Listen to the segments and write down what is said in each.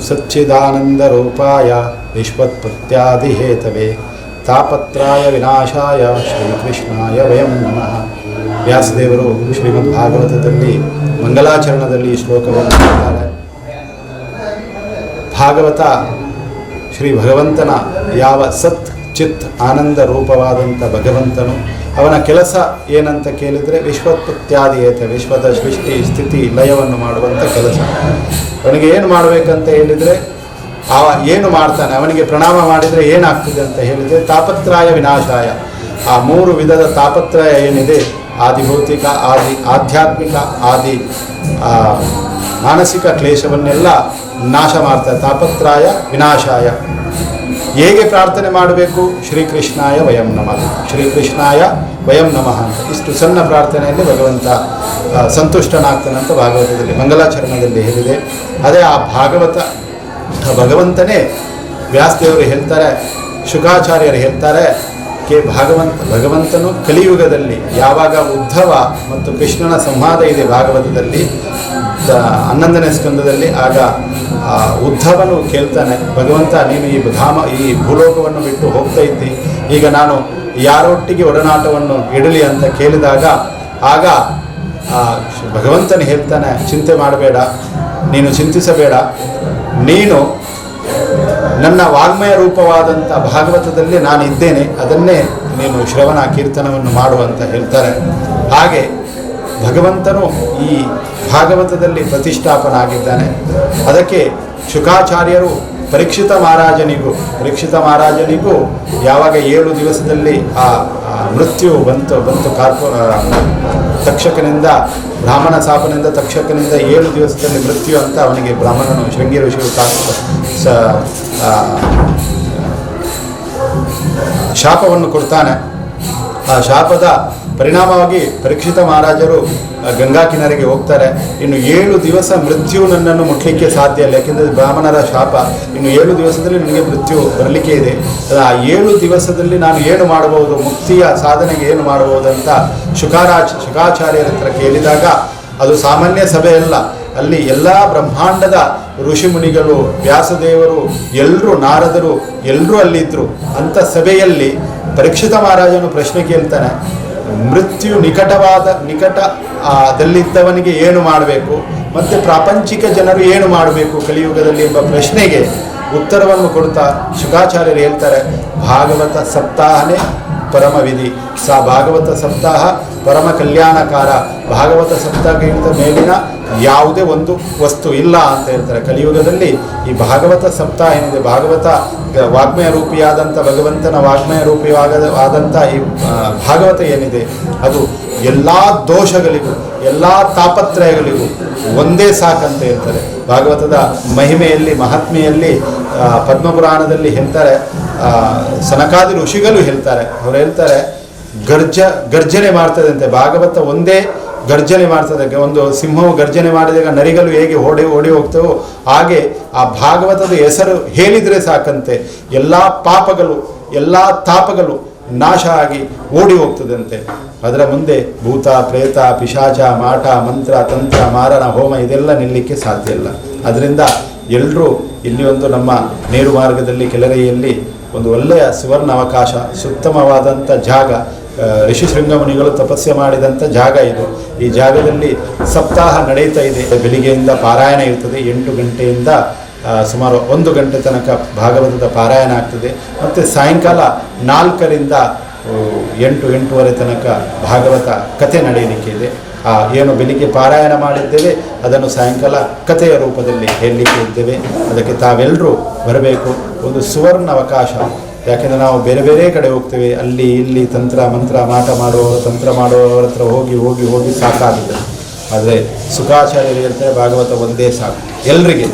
ಸಚ್ಚಿದಾನಂದರೂಪಾಯ ವಿಶ್ವತ್ಪತ್ಯಾದಿಹೇತವೇ ತಾಪತ್ರಾಯ ವಿನಾಶಾಯ ಶ್ರೀಕೃಷ್ಣಾಯ ವಯಂ ನಮಃ ವ್ಯಾಸದೇವರು ಶ್ರೀಮದ್ ಭಾಗವತದಲ್ಲಿ ಮಂಗಲಾಚರಣದಲ್ಲಿ ಶ್ಲೋಕವನ್ನು ಹೇಳ್ತಾರೆ. ಭಾಗವತ ಶ್ರೀ ಭಗವಂತನ ಯಾವ ಸತ್ ಚಿತ್ ಆನಂದ ರೂಪವಾದಂಥ ಭಗವಂತನು ಅವನ ಕೆಲಸ ಏನಂತ ಕೇಳಿದರೆ ಏತ ವಿಶ್ವದ ಸೃಷ್ಟಿ ಸ್ಥಿತಿ ಲಯವನ್ನು ಮಾಡುವಂಥ ಕೆಲಸ. ಅವನಿಗೆ ಏನು ಮಾಡಬೇಕಂತ ಹೇಳಿದರೆ ಅವ ಏನು ಮಾಡ್ತಾನೆ ಅವನಿಗೆ ಪ್ರಣಾಮ ಮಾಡಿದರೆ ಏನಾಗ್ತದೆ ಅಂತ ಹೇಳಿದರೆ ತಾಪತ್ರಾಯ ವಿನಾಶಾಯ. ಆ ಮೂರು ವಿಧದ ತಾಪತ್ರಯ ಏನಿದೆ ಆದಿಭೌತಿಕ ಆದಿ ಆಧ್ಯಾತ್ಮಿಕ ಆದಿ ಆ, ಮಾನಸಿಕ ಕ್ಲೇಶವನ್ನೆಲ್ಲ ನಾಶ ಮಾಡ್ತಾರೆ. ತಾಪತ್ರಾಯ ವಿನಾಶಾಯ. ಹೇಗೆ ಪ್ರಾರ್ಥನೆ ಮಾಡಬೇಕು? ಶ್ರೀಕೃಷ್ಣಾಯ ವಯಂ ನಮಃ. ಶ್ರೀಕೃಷ್ಣಾಯ ವಯಂ ನಮಃ ಅಂತ. ಇಷ್ಟು ಸಣ್ಣ ಪ್ರಾರ್ಥನೆಯಲ್ಲಿ ಭಗವಂತ ಸಂತುಷ್ಟನಾಗ್ತಾನೆ ಅಂತ ಭಾಗವತದಲ್ಲಿ ಮಂಗಲಾಚರಣದಲ್ಲಿ ಹೇಳಿದೆ. ಅದೇ ಆ ಭಾಗವತ, ಭಗವಂತನೇ ವ್ಯಾಸದೇವರು ಹೇಳ್ತಾರೆ, ಶುಕಾಚಾರ್ಯರು ಹೇಳ್ತಾರೆ, ಕೆ ಭಾಗವಂತ, ಭಗವಂತನು ಕಲಿಯುಗದಲ್ಲಿ, ಯಾವಾಗ ಉದ್ಧವ ಮತ್ತು ಕೃಷ್ಣನ ಸಂವಾದ ಇದೆ ಭಾಗವತದಲ್ಲಿ ಹನ್ನೊಂದನೇ ಸ್ಕಂದದಲ್ಲಿ ಆಗ ಉದ್ಧವನು ಕೇಳ್ತಾನೆ, ಭಗವಂತ ನೀನು ಈ ಧಾಮ, ಈ ಭೂಲೋಕವನ್ನು ಬಿಟ್ಟು ಹೋಗ್ತಾ ಇದ್ದಿ, ಈಗ ನಾನು ಯಾರೊಟ್ಟಿಗೆ ಒಡನಾಟವನ್ನು ಇಡಲಿ ಅಂತ ಕೇಳಿದಾಗ, ಆಗ ಭಗವಂತನ ಹೇಳ್ತಾನೆ, ಚಿಂತೆ ಮಾಡಬೇಡ, ನೀನು ಚಿಂತಿಸಬೇಡ, ನೀನು ನನ್ನ ವಾಗ್ಮಯ ರೂಪವಾದಂಥ ಭಾಗವತದಲ್ಲಿ ನಾನು ಇದ್ದೇನೆ, ಅದನ್ನೇ ನೀನು ಶ್ರವಣ ಕೀರ್ತನವನ್ನು ಮಾಡು ಅಂತ ಹೇಳ್ತಾರೆ. ಹಾಗೆ ಭಗವಂತನು ಈ ಭಾಗವತದಲ್ಲಿ ಪ್ರತಿಷ್ಠಾಪನಾಗಿದ್ದಾನೆ. ಅದಕ್ಕೆ ಶುಕಾಚಾರ್ಯರು ಪರೀಕ್ಷಿತ ಮಹಾರಾಜನಿಗೂ ಪರೀಕ್ಷಿತ ಮಹಾರಾಜನಿಗೂ ಯಾವಾಗ ಏಳು ದಿವಸದಲ್ಲಿ ಆ ಮೃತ್ಯು ಬಂತು ಬಂತು ಕಾರ್ಪೋ ತಕ್ಷಕನಿಂದ, ಬ್ರಾಹ್ಮಣ ಸಾಪನಿಂದ ತಕ್ಷಕನಿಂದ ಏಳು ದಿವಸದಲ್ಲಿ ಮೃತ್ಯು ಅಂತ ಅವನಿಗೆ ಬ್ರಾಹ್ಮಣನು ಶೃಂಗೇರಿ ಕಾಕ ಸ ಶಾಪವನ್ನು ಕೊಡ್ತಾನೆ. ಆ ಶಾಪದ ಪರಿಣಾಮವಾಗಿ ಪರೀಕ್ಷಿತ ಮಹಾರಾಜರು ಗಂಗಾ ಕಿನಾರೆಗೆ ಹೋಗ್ತಾರೆ. ಇನ್ನು ಏಳು ದಿವಸ ಮೃತ್ಯು ನನ್ನನ್ನು ಮುಟ್ಲಿಕ್ಕೆ ಸಾಧ್ಯ ಇಲ್ಲ. ಯಾಕೆಂದರೆ ಬ್ರಾಹ್ಮಣರ ಶಾಪ. ಇನ್ನು ಏಳು ದಿವಸದಲ್ಲಿ ನನಗೆ ಮೃತ್ಯು ಬರಲಿಕ್ಕೆ ಇದೆ. ಆ, ಏಳು ದಿವಸದಲ್ಲಿ ನಾನು ಏನು ಮಾಡಬಹುದು? ಮುಕ್ತಿಯ ಸಾಧನೆಗೆ ಏನು ಮಾಡಬಹುದು ಅಂತ ಶುಕಾರಾಚ, ಶುಕಾಚಾರ್ಯರ ಹತ್ರ ಕೇಳಿದಾಗ, ಅದು ಸಾಮಾನ್ಯ ಸಭೆಯಲ್ಲ ಅಲ್ಲಿ. ಎಲ್ಲ ಬ್ರಹ್ಮಾಂಡದ ಋಷಿಮುನಿಗಳು, ವ್ಯಾಸದೇವರು ಎಲ್ಲರೂ ನಾರದರು ಎಲ್ಲರೂ ಅಲ್ಲಿದ್ದರು ಅಂಥ ಸಭೆಯಲ್ಲಿ ಪರೀಕ್ಷಿತ ಮಹಾರಾಜನು ಪ್ರಶ್ನೆ ಕೇಳ್ತಾನೆ. ಮೃತ್ಯು ನಿಕಟವಾದ ನಿಕಟ ಅದಲ್ಲಿದ್ದವನಿಗೆ ದಲ್ಲಿದ್ದವನಿಗೆ ಏನು ಮಾಡಬೇಕು? ಮತ್ತು ಪ್ರಾಪಂಚಿಕ ಜನರು ಏನು ಮಾಡಬೇಕು? ಕಲಿಯುಗದಲ್ಲಿ ಎಂಬ ಪ್ರಶ್ನೆಗೆ ಉತ್ತರವನ್ನು ಕೊಡ್ತಾ ಶುಕಾಚಾರ್ಯರು ಹೇಳ್ತಾರೆ, ಭಾಗವತ ಸಪ್ತಾಹನೇ ಪರಮವಿಧಿ. ಸ ಭಾಗವತ ಸಪ್ತಾಹ ಪರಮ ಕಲ್ಯಾಣಕಾರ ಭಾಗವತ ಸಪ್ತಕಿಂತ ಮೇಲಿನ ಯಾವುದೇ ಒಂದು ವಸ್ತು ಇಲ್ಲ ಅಂತ ಹೇಳ್ತಾರೆ. ಕಲಿಯುಗದಲ್ಲಿ ಈ ಭಾಗವತ ಸಪ್ತ ಏನಿದೆ, ಭಾಗವತ ವಾಗ್ಮಯ ರೂಪಿಯಾದಂಥ ಭಗವಂತನ ವಾಗ್ಮಯ ರೂಪಿಯಾಗದ ಆದಂಥ ಈ ಭಾಗವತ ಏನಿದೆ, ಅದು ಎಲ್ಲ ದೋಷಗಳಿಗೂ, ಎಲ್ಲ ತಾಪತ್ರಯಗಳಿಗೂ ಒಂದೇ ಸಾಕಂತ ಹೇಳ್ತಾರೆ. ಭಾಗವತದ ಮಹಿಮೆಯಲ್ಲಿ, ಮಹಾತ್ಮೆಯಲ್ಲಿ ಪದ್ಮಪುರಾಣದಲ್ಲಿ ಹೇಳ್ತಾರೆ. ಸನಕಾದಿ ಋಷಿಗಳು ಹೇಳ್ತಾರೆ. ಅವ್ರು ಹೇಳ್ತಾರೆ ಗರ್ಜ, ಗರ್ಜನೆ ಮಾಡ್ತದಂತೆ. ಭಾಗವತ ಒಂದೇ ಗರ್ಜನೆ ಮಾಡ್ತದಕ್ಕೆ ಒಂದು ಸಿಂಹವು ಗರ್ಜನೆ ಮಾಡಿದಾಗ ನರಿಗಳು ಹೇಗೆ ಓಡಿ ಓಡಿ ಹೋಗ್ತವೋ ಹಾಗೆ ಆ ಭಾಗವತದ ಹೆಸರು ಹೇಳಿದರೆ ಸಾಕಂತೆ. ಎಲ್ಲ ಪಾಪಗಳು, ಎಲ್ಲ ತಾಪಗಳು ನಾಶ ಆಗಿ ಓಡಿ ಹೋಗ್ತದಂತೆ. ಅದರ ಮುಂದೆ ಭೂತ, ಪ್ರೇತ, ಪಿಶಾಚ, ಮಾಟ, ಮಂತ್ರ, ತಂತ್ರ, ಮಾರಣ, ಹೋಮ ಇದೆಲ್ಲ ನಿಲ್ಲಕ್ಕೆ ಸಾಧ್ಯ ಇಲ್ಲ. ಅದರಿಂದ ಎಲ್ಲರೂ ಇಲ್ಲಿ ಒಂದು ನಮ್ಮ ನೇರು ಮಾರ್ಗದಲ್ಲಿ ಕೆಲರೆಯಲ್ಲಿ ಒಂದು ಒಳ್ಳೆಯ ಸುವರ್ಣ ಅವಕಾಶ ಸುತ್ತಮವಾದಂಥ ಜಾಗ ಋಷಿ ಶೃಂಗಮುನಿಗಳು ತಪಸ್ಸೆ ಮಾಡಿದಂಥ ಜಾಗ ಇದು. ಈ ಜಾಗದಲ್ಲಿ ಸಪ್ತಾಹ ನಡೆಯುತ್ತಾ ಇದೆ. ಬೆಳಿಗ್ಗೆಯಿಂದ ಪಾರಾಯಣ ಇರ್ತದೆ. ಎಂಟು ಗಂಟೆಯಿಂದ ಸುಮಾರು ಒಂದು ಗಂಟೆ ತನಕ ಭಾಗವತದ ಪಾರಾಯಣ ಆಗ್ತದೆ. ಮತ್ತು ಸಾಯಂಕಾಲ ನಾಲ್ಕರಿಂದ ಎಂಟು, ಎಂಟೂವರೆ ತನಕ ಭಾಗವತ ಕತೆ ನಡೆಯಲಿಕ್ಕೆ ಇದೆ. ಆ, ಏನು ಬೆಳಿಗ್ಗೆ ಪಾರಾಯಣ ಮಾಡಿದ್ದೇವೆ, ಅದನ್ನು ಸಾಯಂಕಾಲ ಕಥೆಯ ರೂಪದಲ್ಲಿ ಹೇಳಲಿಕ್ಕೆ ಇದ್ದೇವೆ. ಅದಕ್ಕೆ ತಾವೆಲ್ಲರೂ ಬರಬೇಕು. ಒಂದು ಸುವರ್ಣ ಅವಕಾಶ ಯಾಕೆಂದರೆ ನಾವು ಬೇರೆ ಬೇರೆ ಕಡೆ ಹೋಗ್ತೇವೆ, ಅಲ್ಲಿ ಇಲ್ಲಿ ತಂತ್ರ ಮಂತ್ರ ಮಾಟ ಮಾಡುವವರು, ತಂತ್ರ ಮಾಡುವವರ ಹತ್ರ ಹೋಗಿ ಹೋಗಿ ಹೋಗಿ ಸಾಕಾಗಿದೆ. ಆದರೆ ಸುಖಾಚಾರ್ಯರು ಹೇಳ್ತಾರೆ, ಭಾಗವತ ಒಂದೇ ಸಾಕು. ಎಲ್ರಿಗೆ,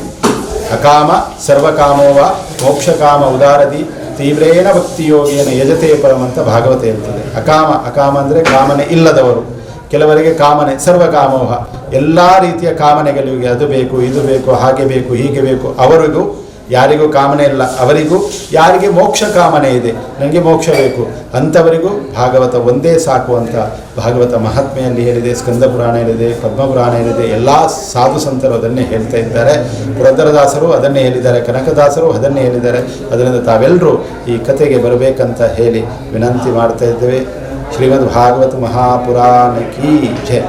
ಅಕಾಮ ಸರ್ವಕಾಮೋವ ಮೋಕ್ಷಕಾಮ ಉದಾರದಿ ತೀವ್ರೇನ ಭಕ್ತಿಯೋಗೇನ ಯಜತೆ ಪರಂ ಅಂತ ಭಾಗವತ ಹೇಳ್ತದೆ. ಅಕಾಮ ಅಕಾಮ ಅಂದರೆ ಕಾಮನೆ ಇಲ್ಲದವರು. ಕೆಲವರಿಗೆ ಕಾಮನೆ ಸರ್ವಕಾಮೋಹ. ಎಲ್ಲ ರೀತಿಯ ಕಾಮನೆಗಳಿಗೆ ಅದು ಬೇಕು, ಇದು ಬೇಕು, ಹಾಗೆ ಬೇಕು, ಹೀಗೆ ಬೇಕು. ಅವರಿಗೂ ಯಾರಿಗೂ ಕಾಮನೆ ಇಲ್ಲ, ಅವರಿಗೂ, ಯಾರಿಗೆ ಮೋಕ್ಷ ಕಾಮನೆ ಇದೆ ನನಗೆ ಮೋಕ್ಷ ಬೇಕು. ಅಂಥವರಿಗೂ ಭಾಗವತ ಒಂದೇ ಸಾಕು ಅಂತ ಭಾಗವತ ಮಹಾತ್ಮೆಯಲ್ಲಿ ಹೇಳಿದೆ, ಸ್ಕಂದ ಪುರಾಣ ಹೇಳಿದೆ ಪದ್ಮಪುರಾಣ ಹೇಳಿದೆ, ಎಲ್ಲ ಸಾಧು ಸಂತರು ಅದನ್ನೇ ಹೇಳ್ತಾ ಇದ್ದಾರೆ. ಪುರಂದರದಾಸರು ಅದನ್ನೇ ಹೇಳಿದ್ದಾರೆ, ಕನಕದಾಸರು ಅದನ್ನೇ ಹೇಳಿದ್ದಾರೆ. ಅದರಿಂದ ತಾವೆಲ್ಲರೂ ಈ ಕಥೆಗೆ ಬರಬೇಕಂತ ಹೇಳಿ ವಿನಂತಿ ಮಾಡ್ತಾ ಇದ್ದೇವೆ. ಶ್ರೀಮದ್ ಭಾಗವತ ಮಹಾಪುರಾಣ ಕೀ ಜಯ